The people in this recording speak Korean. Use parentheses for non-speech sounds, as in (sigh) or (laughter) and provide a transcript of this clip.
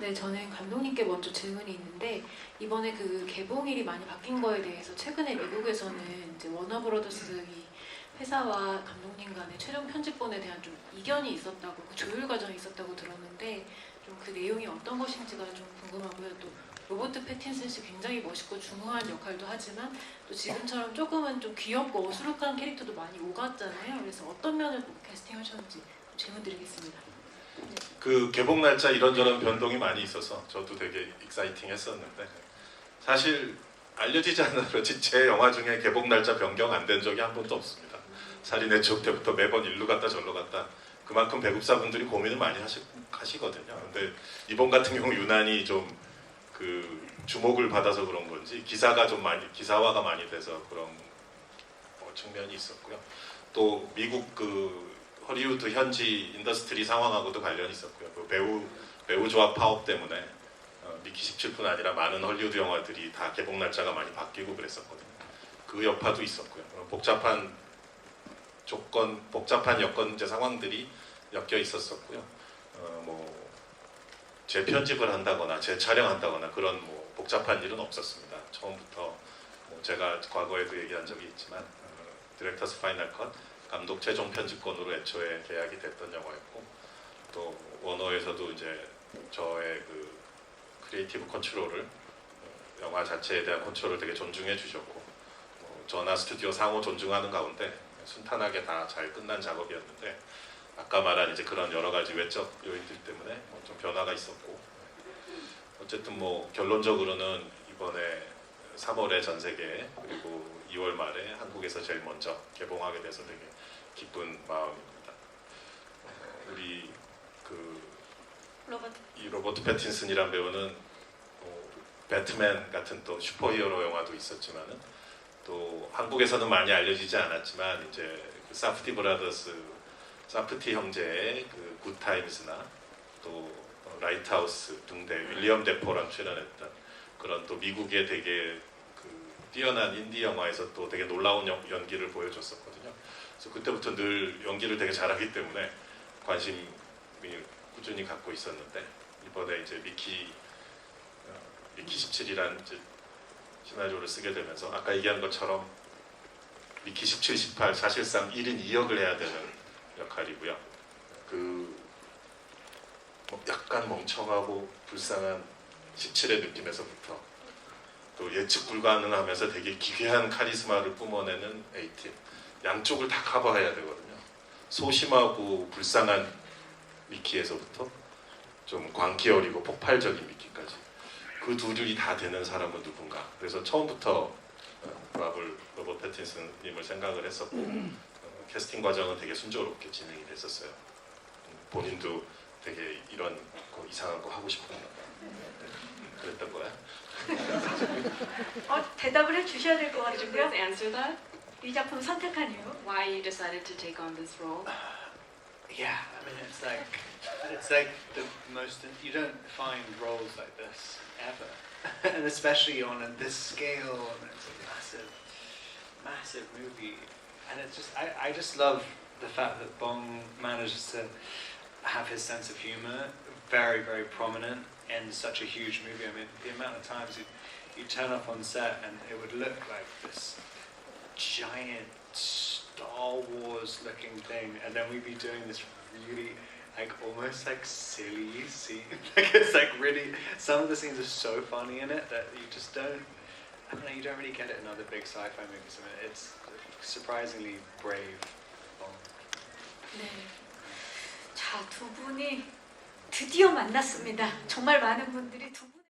네, 저는 감독님께 먼저 질문이 있는데 이번에 그 개봉일이 많이 바뀐 거에 대해서 최근에 미국에서는 이제 워너브로더스 이 회사와 감독님 간의 최종 편집본에 대한 좀 이견이 있었다고 그 조율 과정이 있었다고 들었는데 좀 그 내용이 어떤 것인지가 좀 궁금하고요. 또 로버트 패틴슨 씨 굉장히 멋있고 중후한 역할도 하지만 또 지금처럼 조금은 좀 귀엽고 어수룩한 캐릭터도 많이 오갔잖아요. 그래서 어떤 면을 캐스팅하셨는지 질문 드리겠습니다. 그 개봉 날짜 이런저런 변동이 많이 있어서 저도 되게 익사이팅 했었는데 사실 알려지지 않아 그렇지 제 영화 중에 개봉 날짜 변경 안 된 적이 한 번도 없습니다. 살인의 추억 때부터 매번 일로 갔다 절로 갔다 그만큼 배급사분들이 고민을 많이 하시, 하시거든요. 근데 이번 같은 경우 유난히 좀 그 주목을 받아서 그런 건지 기사가 좀 많이 기사화가 많이 돼서 그런 어, 측면이 있었고요. 또 미국 그 허리우드 현지 인더스트리 상황하고도 관련이 있었고요. 그 배우 배우 조합 파업 때문에 어, 미키 17뿐 아니라 많은 헐리우드 영화들이 다 개봉 날짜가 많이 바뀌고 그랬었거든요. 그 여파도 있었고요. 어, 복잡한 조건, 복잡한 여건제 상황들이 엮여 있었었고요. 어, 뭐 재편집을 한다거나 재촬영한다거나 그런 뭐 복잡한 일은 없었습니다. 처음부터 뭐 제가 과거에도 얘기한 적이 있지만 어, 디렉터스 파이널 컷 감독 최종 편집권으로 애초에 계약이 됐던 영화였고 또 워너에서도 이제 저의 그 크리에이티브 컨트롤을 어, 영화 자체에 대한 컨트롤을 되게 존중해 주셨고 뭐 저나 스튜디오 상호 존중하는 가운데 순탄하게 다 잘 끝난 작업이었는데 아까 말한 이제 그런 여러 가지 외적 요인들 때문에 뭐 좀 변화가 있었고 어쨌든 뭐 결론적으로는 이번에 3월에 전 세계 그리고 2월 말에 한국에서 제일 먼저 개봉하게 돼서 되게 기쁜 마음입니다. 어, 우리 그 로버트 이 로버트 패틴슨이란 배우는 뭐 배트맨 같은 또 슈퍼히어로 영화도 있었지만은 또 한국에서는 많이 알려지지 않았지만 이제 그 사프티 브라더스 사프티 형제의 그 굿타임스나 또 어, 라이트하우스 등대 윌리엄 데포랑 출연했던 그런 또 미국의 되게 그 뛰어난 인디 영화에서 또 되게 놀라운 연- 연기를 보여줬었거든요. 그래서 그때부터 늘 연기를 되게 잘하기 때문에 관심이 꾸준히 갖고 있었는데 이번에 이제 미키 어, 미키 17이라는 이제 시나리오를 쓰게 되면서 아까 얘기한 것처럼 미키 17, 18 사실상 1인 2역을 해야 되는 역할이고요. 그뭐 약간 멍청하고 불쌍한 17의 느낌에서부터 또 예측 불가능하면서 되게 기괴한 카리스마를 뿜어내는 A팀 양쪽을 다 커버해야 되거든요. 소심하고 불쌍한 미키에서부터 좀 광기 어리고 폭발적인 미키까지. 그 둘이 다 되는 사람은 누군가. 그래서 처음부터 어, 마블 로버트 패틴슨님을 생각을 했었고 어, 캐스팅 과정은 되게 순조롭게 진행이 됐었어요. 음, 본인도 되게 이런 거 이상한 거 하고 싶었나 봐 네, 그랬던 거야 어, 대답을 해 주셔야 될 것 Could you please 같은데요. answer that? 이 작품 선택한 이유? Why you decided to take on this role? Yeah, I mean it's like it's like the most you don't find roles like this ever, and especially on a, this scale. And it's a massive, massive movie, and it's just I, I just love the fact that Bong manages to have his sense of humor very very prominent in such a huge movie. I mean the amount of times you turn up on set and it would look like this giant Star Wars looking thing, and then we'd be doing this really like almost like silly scene. (laughs) like it's like really some of the scenes are so funny in it that you just don't. I don't know. You don't really get it in other big sci-fi movies. I mean, it's surprisingly brave. Um, 네. 자, 두 분이 드디어 만났습니다. 정말 많은 분들이 두 분.